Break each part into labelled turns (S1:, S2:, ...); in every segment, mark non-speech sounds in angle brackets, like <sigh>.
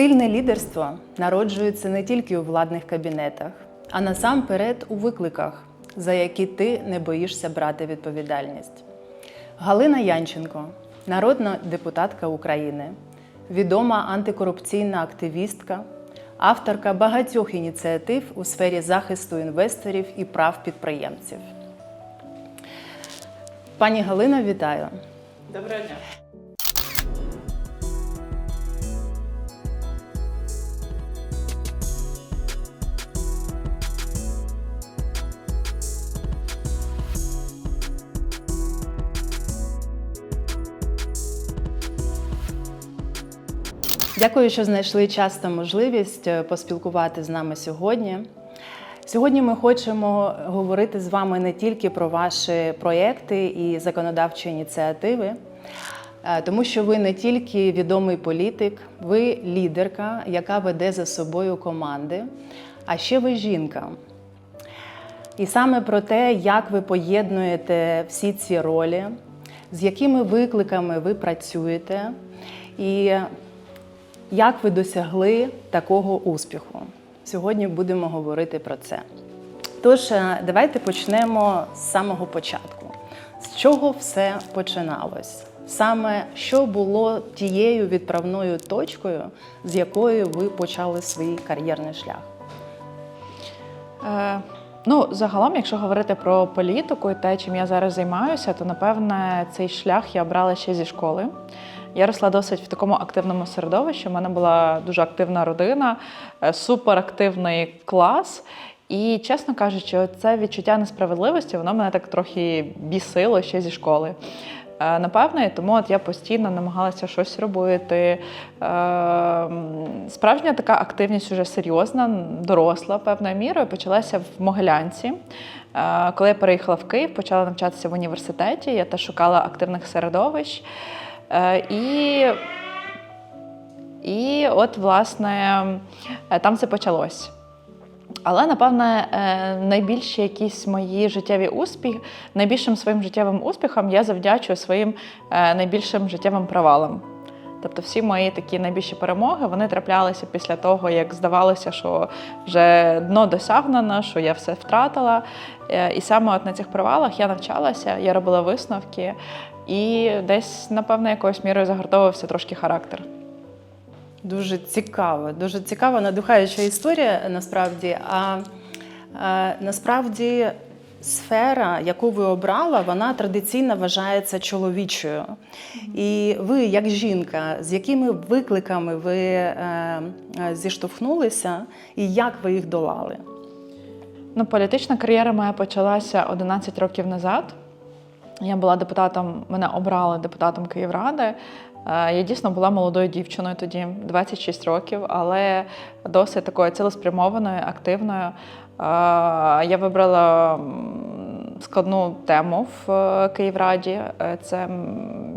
S1: Сильне лідерство народжується не тільки у владних кабінетах, а насамперед у викликах, за які ти не боїшся брати відповідальність. Галина Янченко, народна депутатка України, відома антикорупційна активістка, авторка багатьох ініціатив у сфері захисту інвесторів і прав підприємців. Пані Галино, вітаю!
S2: Доброго дня.
S1: Дякую, що знайшли час та можливість е, поспілкувати з нами сьогодні. Сьогодні ми хочемо говорити з вами не тільки про ваші проєкти і законодавчі ініціативи, е, тому що ви не тільки відомий політик, ви лідерка, яка веде за собою команди, а ще ви жінка. І саме про те, як ви поєднуєте всі ці ролі, з якими викликами ви працюєте, і як ви досягли такого успіху? Сьогодні будемо говорити про це. Тож, е, давайте почнемо з самого початку. З чого все починалось? Саме що було тією відправною точкою, з якою ви почали свій кар'єрний шлях?
S2: Е, ну, загалом, якщо говорити про політику і те, чим я зараз займаюся, то напевне цей шлях я обрала ще зі школи. Я росла досить в такому активному середовищі. У мене була дуже активна родина, е, суперактивний клас. І, чесно кажучи, це відчуття несправедливості, воно мене так трохи бісило ще зі школи. Е, Напевно, тому от я постійно намагалася щось робити. Е, Справжня така активність вже серйозна, доросла певною мірою, почалася в Могилянці. Коли я переїхала в Київ, почала навчатися в університеті, я теж шукала активних середовищ. Е, І, і от, власне, е, там це почалось. Але, напевне, е, найбільші якісь мої життєві успіхи, найбільшим своїм життєвим успіхам я завдячую своїм найбільшим життєвим провалам. Тобто всі мої такі найбільші перемоги вони траплялися після того, як здавалося, що вже дно досягнено, що я все втратила. І саме от на цих провалах я навчалася, я робила висновки, і десь, напевно, якоюсь мірою загартовувався трошки характер.
S1: Дуже цікаво, дуже цікава, надихаюча історія насправді. А е, насправді сфера, яку ви обрала, вона традиційно вважається чоловічою. І ви, як жінка, з якими викликами ви е, е, зіштовхнулися і як ви їх долали?
S2: Ну, політична кар'єра моя почалася 11 років назад. Я була депутатом, мене обрали депутатом Київради. Е, Я дійсно була молодою дівчиною тоді, 26 років, але досить такою цілеспрямованою, активною. Е, Я вибрала складну тему в е, Київраді. Це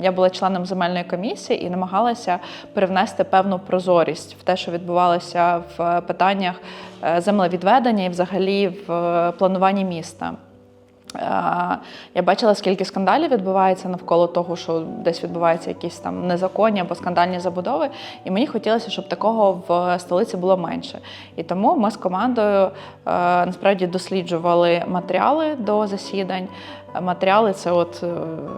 S2: я була членом земельної комісії і намагалася привнести певну прозорість в те, що відбувалося в питаннях землевідведення і взагалі в плануванні міста. Е, Я бачила, скільки скандалів відбувається навколо того, що десь відбуваються якісь там незаконні або скандальні забудови. І мені хотілося, щоб такого в столиці було менше. І тому ми з командою е, насправді досліджували матеріали до засідань. Матеріали це от, е,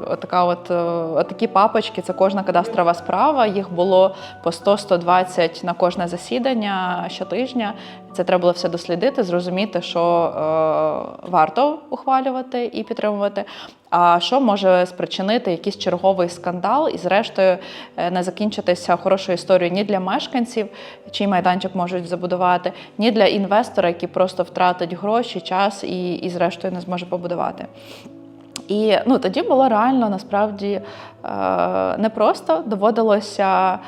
S2: от така от, е, от такі папочки, це кожна кадастрова справа. Їх було по 100-120 на кожне засідання щотижня. Це треба було все дослідити, зрозуміти, що е, варто ухвалювати і підтримувати. А що може спричинити якийсь черговий скандал і, зрештою, е, не закінчитися хорошою історією ні для мешканців, чий майданчик можуть забудувати, ні для інвестора, який просто втратить гроші, час і, і зрештою не зможе побудувати. І ну, тоді було реально насправді е, непросто доводилося е,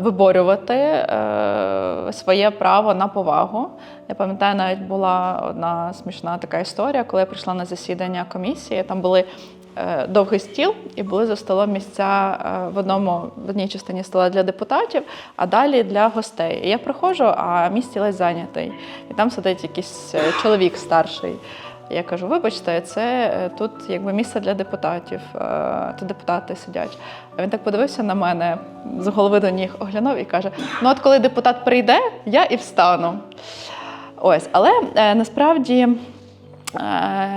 S2: виборювати е, своє право на повагу. Я пам'ятаю, навіть була одна смішна така історія, коли я прийшла на засідання комісії. Там були довгий стіл, і були за столом місця в одному в одній частині стола для депутатів, а далі для гостей. І я приходжу, а мій стілець зайнятий. І там сидить якийсь чоловік старший. Я кажу, вибачте, це е, тут якби місце для депутатів, е, тут депутати сидять. А він так подивився на мене з голови до ніг, оглянув і каже: Ну, от коли депутат прийде, я і встану. Ось, але е, насправді е,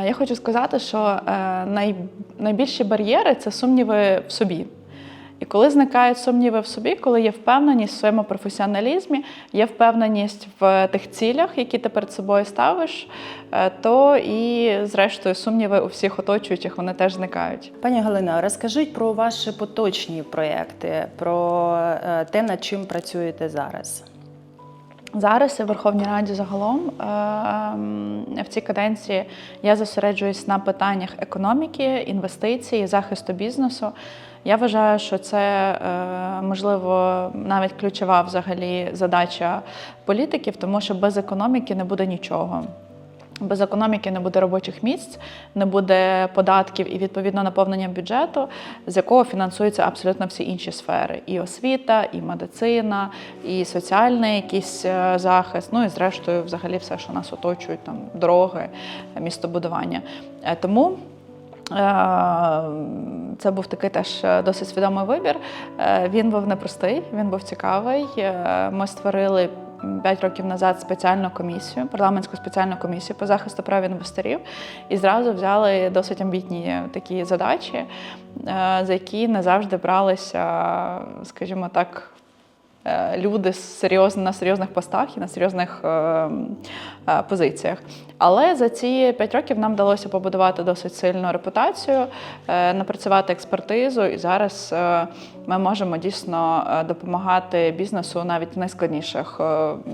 S2: я хочу сказати, що е, найбільші бар'єри це сумніви в собі. І коли зникають сумніви в собі, коли є впевненість в своєму професіоналізмі, є впевненість в тих цілях, які ти перед собою ставиш, е, то і, зрештою, сумніви у всіх оточуючих вони теж зникають.
S1: Пані Галина, розкажіть про ваші поточні проєкти, про е, те, над чим працюєте зараз.
S2: Зараз у Верховній Раді загалом е, в цій каденції я зосереджуюсь на питаннях економіки, інвестицій, захисту бізнесу. Я вважаю, що це е, можливо навіть ключова взагалі задача політиків, тому що без економіки не буде нічого. Без економіки не буде робочих місць, не буде податків і відповідно наповнення бюджету, з якого фінансуються абсолютно всі інші сфери: і освіта, і медицина, і соціальний якийсь е, захист. Ну і зрештою, взагалі, все, що нас оточують, там дороги, містобудування. Е, Тому. е, Це був такий теж досить свідомий вибір. Він був непростий, він був цікавий. Ми створили 5 років назад спеціальну комісію, парламентську спеціальну комісію по захисту прав інвесторів, і зразу взяли досить амбітні такі задачі, е, за які не завжди бралися, скажімо так. Е, Люди серйозно, на серйозних постах і на серйозних е, е, позиціях. Але за ці п'ять років нам вдалося побудувати досить сильну репутацію, напрацювати експертизу, і зараз ми можемо дійсно допомагати бізнесу навіть в найскладніших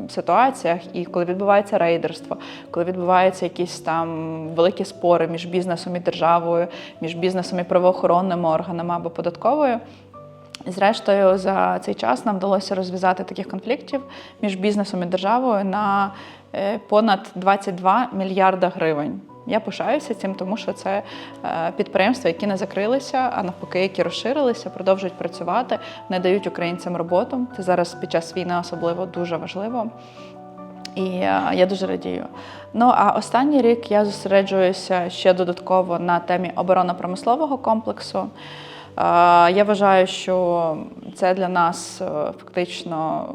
S2: ситуаціях. І коли відбувається рейдерство, коли відбуваються якісь там великі спори між бізнесом і державою, між бізнесом і правоохоронними органами або податковою. Зрештою, за цей час нам вдалося розв'язати таких конфліктів між бізнесом і державою на е, понад 22 мільярда гривень. Я пишаюся цим, тому що це е, підприємства, які не закрилися, а навпаки, які розширилися, продовжують працювати, не дають українцям роботу. Це зараз під час війни особливо дуже важливо. І е, я дуже радію. Ну а останній рік я зосереджуюся ще додатково на темі оборонно-промислового комплексу. Я вважаю, що це для нас е, фактично,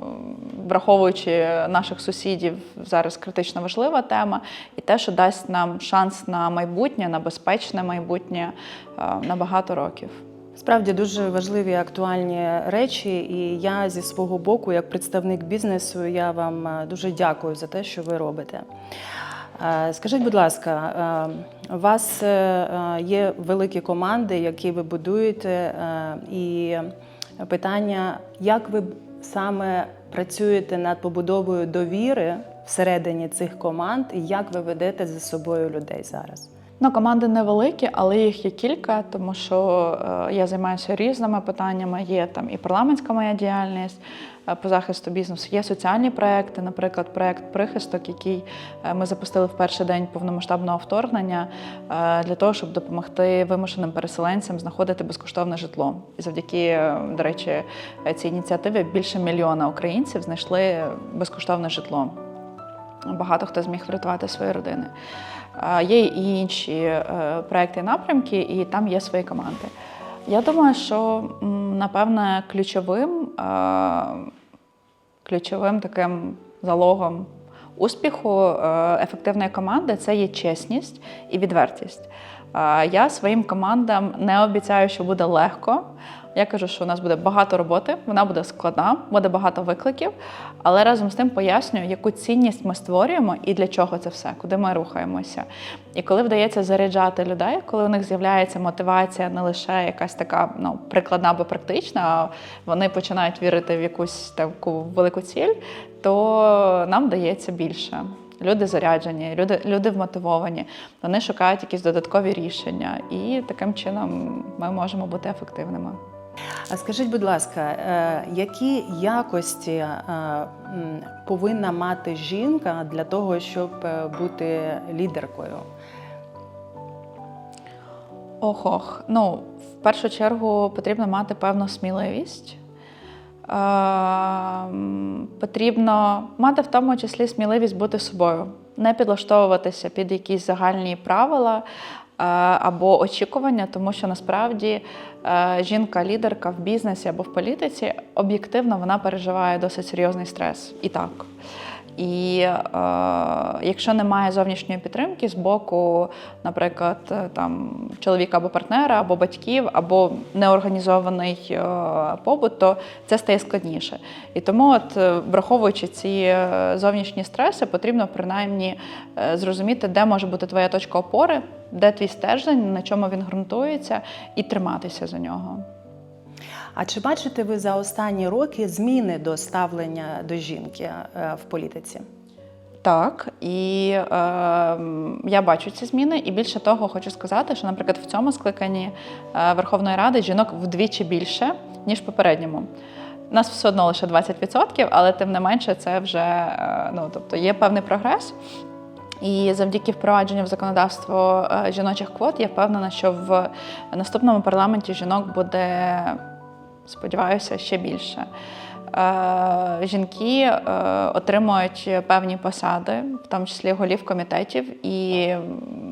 S2: враховуючи наших сусідів, зараз критично важлива тема, і те, що дасть нам шанс на майбутнє, на безпечне майбутнє е, на багато років.
S1: Справді дуже важливі актуальні речі, і я зі свого боку, як представник бізнесу, я вам е, дуже дякую за те, що ви робите. Е, Скажіть, будь ласка, е, у вас е, є великі команди, які ви будуєте, і питання, як ви саме працюєте над побудовою довіри всередині цих команд, і як ви ведете за собою людей зараз?
S2: Ну, команди невеликі, але їх є кілька, тому що е, я займаюся різними питаннями. Є там і парламентська моя діяльність е, по захисту бізнесу, є соціальні проекти, наприклад, проект прихисток, який е, ми запустили в перший день повномасштабного вторгнення для того, щоб допомогти вимушеним переселенцям знаходити безкоштовне житло. І завдяки, до речі, цій ініціативі більше мільйона українців знайшли безкоштовне житло. Багато хто зміг врятувати свої родини. Є і інші е, проекти і напрямки, і там є свої команди. Я думаю, що напевне ключовим, е, ключовим таким залогом успіху е, ефективної команди це є чесність і відвертість. Я своїм командам не обіцяю, що буде легко. Я кажу, що у нас буде багато роботи, вона буде складна, буде багато викликів, але разом з тим пояснюю, яку цінність ми створюємо і для чого це все, куди ми рухаємося. І коли вдається заряджати людей, коли у них з'являється мотивація не лише якась така ну, прикладна або практична, а вони починають вірити в якусь таку велику ціль, то нам вдається більше. Люди заряджені, люди, люди вмотивовані, вони шукають якісь додаткові рішення, і таким чином ми можемо бути ефективними.
S1: А скажіть, будь ласка, е, які якості е, повинна мати жінка для того, щоб е, бути лідеркою?
S2: Ох-ох. Ну, в першу чергу потрібно мати певну сміливість. Ем, Потрібно мати в тому числі сміливість бути собою. не підлаштовуватися під якісь загальні правила е, або очікування, тому що насправді е, жінка-лідерка в бізнесі або в політиці об'єктивно вона переживає досить серйозний стрес і так. І е, якщо немає зовнішньої підтримки з боку, наприклад, е, там чоловіка або партнера, або батьків, або неорганізований е, побут, то це стає складніше. І тому, от, е, враховуючи ці е, зовнішні стреси, потрібно принаймні зрозуміти, де може бути твоя точка опори, де твій стержень, на чому він ґрунтується, і триматися за нього.
S1: А чи бачите ви за останні роки зміни до ставлення до жінки е, в політиці?
S2: Так, і е, я бачу ці зміни, і більше того, хочу сказати, що, наприклад, в цьому скликанні е, Верховної Ради жінок вдвічі більше, ніж в попередньому. Нас все одно лише 20%, але тим не менше, це вже е, ну, тобто є певний прогрес. І завдяки впровадженню в законодавство жіночих квот, я впевнена, що в наступному парламенті жінок буде, сподіваюся, ще більше. Е, Жінки е, отримують певні посади, в тому числі голів комітетів, і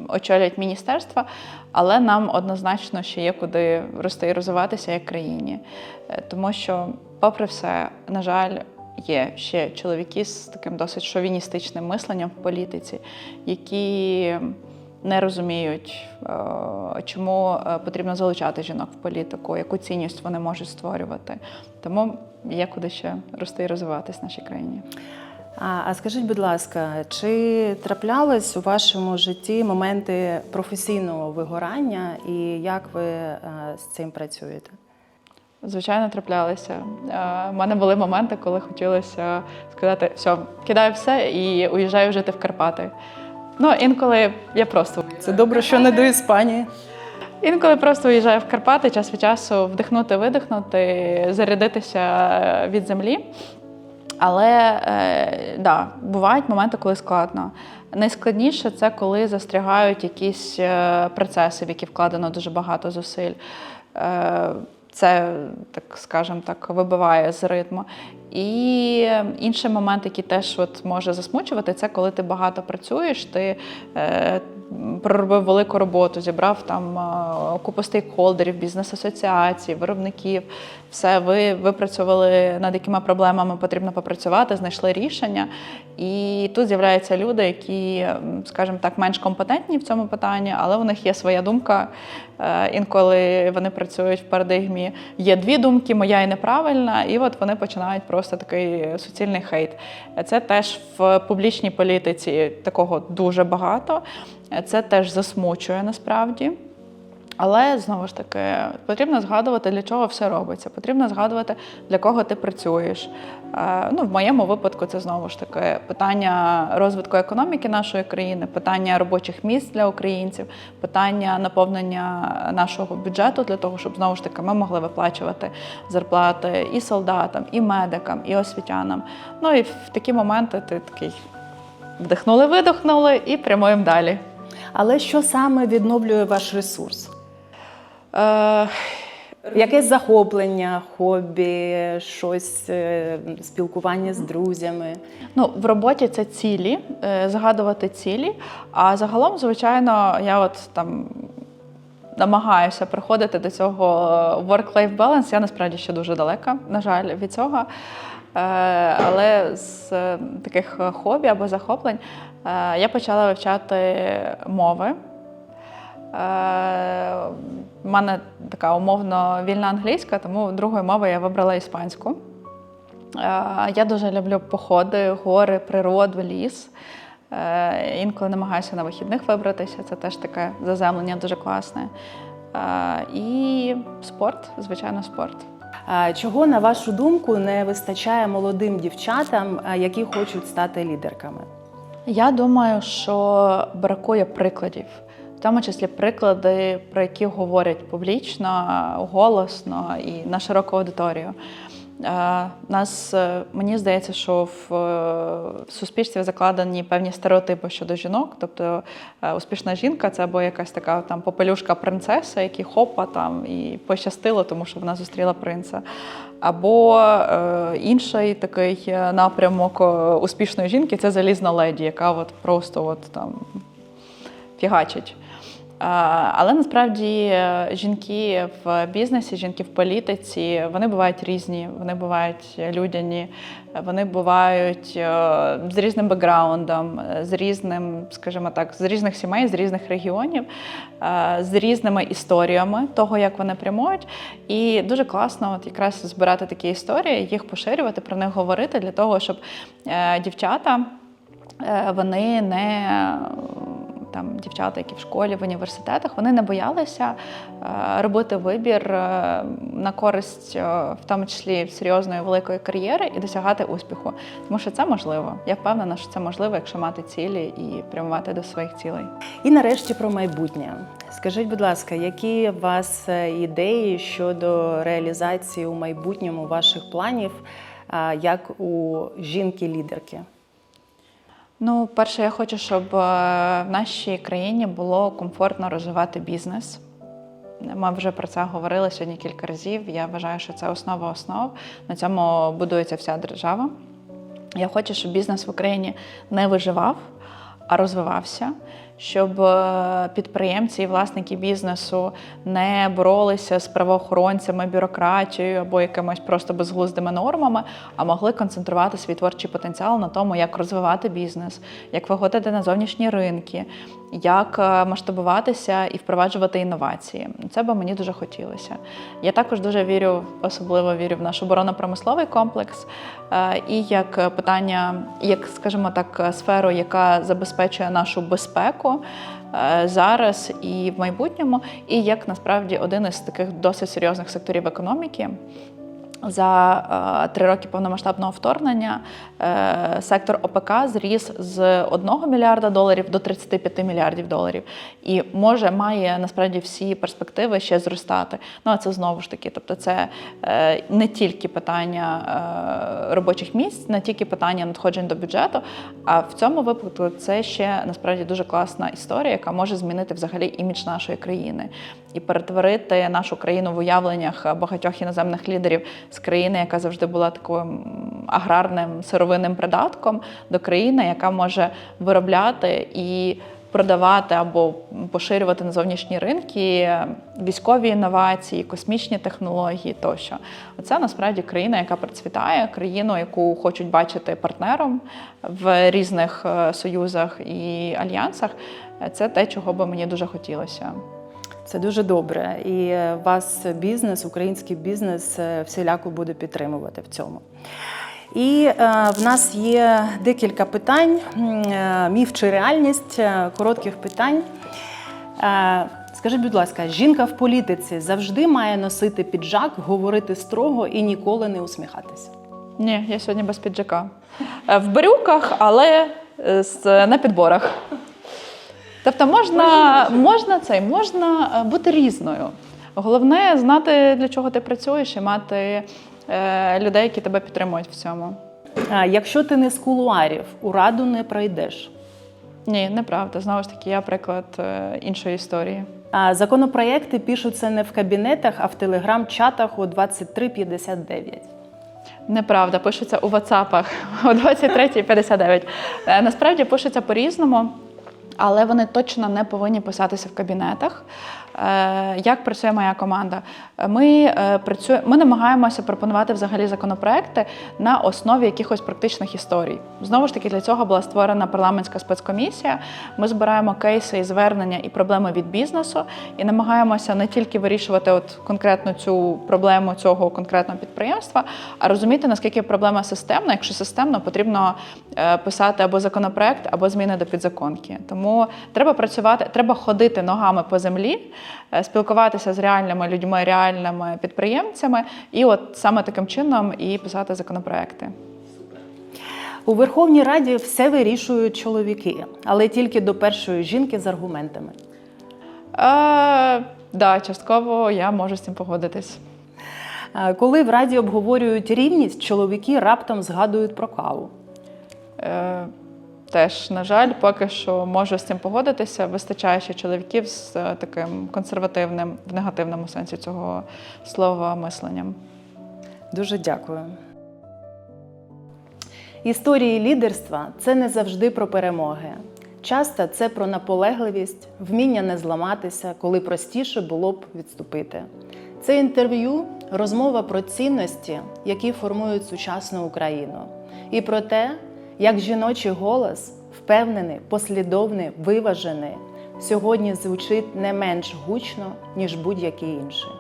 S2: очолюють міністерства, але нам однозначно ще є куди рости і розвиватися як країні. Е, Тому що, попри все, на жаль, є ще чоловіки з таким досить шовіністичним мисленням в політиці, які не розуміють, е, чому е, потрібно залучати жінок в політику, яку цінність вони можуть створювати. Тому є куди ще рости і розвиватись в нашій країні.
S1: А, а скажіть, будь ласка, чи траплялись у вашому житті моменти професійного вигорання і як ви е, з цим працюєте?
S2: Звичайно, траплялися. У мене були моменти, коли хотілося сказати, все, кидаю все і уїжджаю жити в Карпати. Ну, інколи я просто
S1: Це добре, що не до Іспанії.
S2: Інколи просто уїжджаю в Карпати, час від часу вдихнути, видихнути, зарядитися від землі. Але е, да, бувають моменти, коли складно. Найскладніше це коли застрягають якісь е, процеси, в які вкладено дуже багато зусиль. Е, це, так скажемо так, вибиває з ритму. І інший момент, який теж от може засмучувати, це коли ти багато працюєш, ти е, проробив велику роботу, зібрав там е, купу стейкхолдерів, бізнес-асоціацій, виробників. Все, ви випрацювали над якими проблемами потрібно попрацювати, знайшли рішення. І тут з'являються люди, які, скажімо так, менш компетентні в цьому питанні, але у них є своя думка. Е, Інколи вони працюють в парадигмі. Є дві думки, моя і неправильна, і от вони починають просто такий суцільний хейт. Це теж в публічній політиці такого дуже багато. Це теж засмучує насправді. Але знову ж таки потрібно згадувати, для чого все робиться. Потрібно згадувати, для кого ти працюєш. Е, Ну, в моєму випадку це знову ж таки питання розвитку економіки нашої країни, питання робочих місць для українців, питання наповнення нашого бюджету для того, щоб знову ж таки ми могли виплачувати зарплати і солдатам, і медикам, і освітянам. Ну і в такі моменти ти такий вдихнули, видихнули і прямуємо далі.
S1: Але що саме відновлює ваш ресурс?
S2: Е,
S1: Якесь захоплення, хобі, щось, е, спілкування з друзями?
S2: Ну, в роботі це цілі, е, згадувати цілі. А загалом, звичайно, я от там намагаюся приходити до цього work-life balance. Я насправді ще дуже далека, на жаль, від цього. Е, Але з таких хобі або захоплень я почала вивчати мови. Е, У мене така умовно вільна англійська, тому другою мовою я вибрала іспанську. Е, Я дуже люблю походи, гори, природу, ліс. Е, Інколи намагаюся на вихідних вибратися. Це теж таке заземлення дуже класне. Е, І спорт, звичайно, спорт.
S1: Чого, на вашу думку, не вистачає молодим дівчатам, які хочуть стати лідерками?
S2: Я думаю, що бракує прикладів, в тому числі приклади, про які говорять публічно, голосно і на широку аудиторію. Е, Нас е, мені здається, що в е, в суспільстві закладені певні стереотипи щодо жінок. Тобто успішна жінка це або якась така там попелюшка принцеса, який хопа там і пощастило, тому що вона зустріла принца. Або е, інший такий напрямок успішної жінки це залізна леді, яка от просто от там фігачить. Але насправді е, жінки в бізнесі, жінки в політиці, вони бувають різні, вони бувають людяні, вони бувають е, з різним бекграундом, з різним, скажімо так, з різних сімей, з різних регіонів, е, з різними історіями того, як вони прямують. І дуже класно от якраз збирати такі історії, їх поширювати, про них говорити для того, щоб дівчата вони не там дівчата, які в школі, в університетах, вони не боялися е, робити вибір е, на користь, е, в тому числі серйозної великої кар'єри і досягати успіху. Тому що це можливо. Я впевнена, що це можливо, якщо мати цілі і прямувати до своїх цілей.
S1: І нарешті про майбутнє. Скажіть, будь ласка, які у вас ідеї щодо реалізації у майбутньому ваших планів як у жінки-лідерки?
S2: Ну, перше, я хочу, щоб е, в нашій країні було комфортно розвивати бізнес. Ми вже про це говорили сьогодні кілька разів. Я вважаю, що це основа основ. На цьому будується вся держава. Я хочу, щоб бізнес в Україні не виживав, а розвивався, щоб е, підприємці і власники бізнесу не боролися з правоохоронцями, бюрократією або якимись просто безглуздими нормами, а могли концентрувати свій творчий потенціал на тому, як розвивати бізнес, як виходити на зовнішні ринки, як е, масштабуватися і впроваджувати інновації. Це би мені дуже хотілося. Я також дуже вірю, особливо вірю в наш оборонно-промисловий комплекс е, і як питання, як, скажімо так, сферу, яка забезпечує нашу безпеку е, зараз і в майбутньому, і як насправді один із таких досить серйозних секторів економіки. За е, три роки повномасштабного вторгнення е, сектор ОПК зріс з 1 мільярда доларів до 35 мільярдів доларів, і може має насправді всі перспективи ще зростати. Ну а це знову ж таки, тобто, це е, не тільки питання робочих місць, не тільки питання надходжень до бюджету. А в цьому випадку це ще насправді дуже класна історія, яка може змінити взагалі імідж нашої країни і перетворити нашу країну в уявленнях багатьох іноземних лідерів з країни, яка завжди була таким аграрним сировинним придатком, до країни, яка може виробляти і продавати або поширювати на зовнішні ринки військові інновації, космічні технології тощо. Оце насправді країна, яка процвітає, країну, яку хочуть бачити партнером в різних е, союзах і альянсах. Це те, чого би мені дуже хотілося.
S1: Це дуже добре. І е, вас бізнес, український бізнес е, всіляко буде підтримувати в цьому. І е, в нас є декілька питань: міф чи реальність, коротких питань. Скажіть, будь ласка, жінка в політиці завжди має носити піджак, говорити строго і ніколи не усміхатися.
S2: Ні, я сьогодні без піджака. В брюках, але на підборах. Тобто можна, можна цей, можна е, бути різною. Головне знати, для чого ти працюєш, і мати е, людей, які тебе підтримують в цьому.
S1: Е, якщо ти не з кулуарів, у раду не пройдеш.
S2: Ні, неправда. Знову ж таки, я приклад е, іншої історії.
S1: А Законопроєкти пишуться не в кабінетах, а в телеграм-чатах у 2359.
S2: Неправда, пишуться у WhatsApp <laughs> о 23.59. Е, Насправді пишуться по-різному, але вони точно не повинні писатися в кабінетах. Е, Як працює моя команда? Ми е, працює, ми намагаємося пропонувати взагалі законопроекти на основі якихось практичних історій. Знову ж таки, для цього була створена парламентська спецкомісія. Ми збираємо кейси і звернення і проблеми від бізнесу і намагаємося не тільки вирішувати от конкретно цю проблему цього конкретного підприємства, а розуміти, наскільки проблема системна. Якщо системно, потрібно е, писати або законопроект, або зміни до підзаконки. Тому треба працювати, треба ходити ногами по землі, спілкуватися з реальними людьми, реальними підприємцями, і от саме таким чином і писати законопроекти.
S1: У Верховній Раді все вирішують чоловіки, але тільки до першої жінки з аргументами.
S2: Е, да, частково я можу з цим погодитись.
S1: Е, Коли в Раді обговорюють рівність, чоловіки раптом згадують про каву.
S2: Е, теж, на жаль, поки що можу з цим погодитися. Вистачає ще чоловіків з е, таким консервативним, в негативному сенсі цього слова мисленням.
S1: Дуже дякую. Історії лідерства це не завжди про перемоги. Часто це про наполегливість, вміння не зламатися, коли простіше було б відступити. Це інтерв'ю розмова про цінності, які формують сучасну Україну, і про те, як жіночий голос, впевнений, послідовний, виважений, сьогодні звучить не менш гучно, ніж будь-який інший.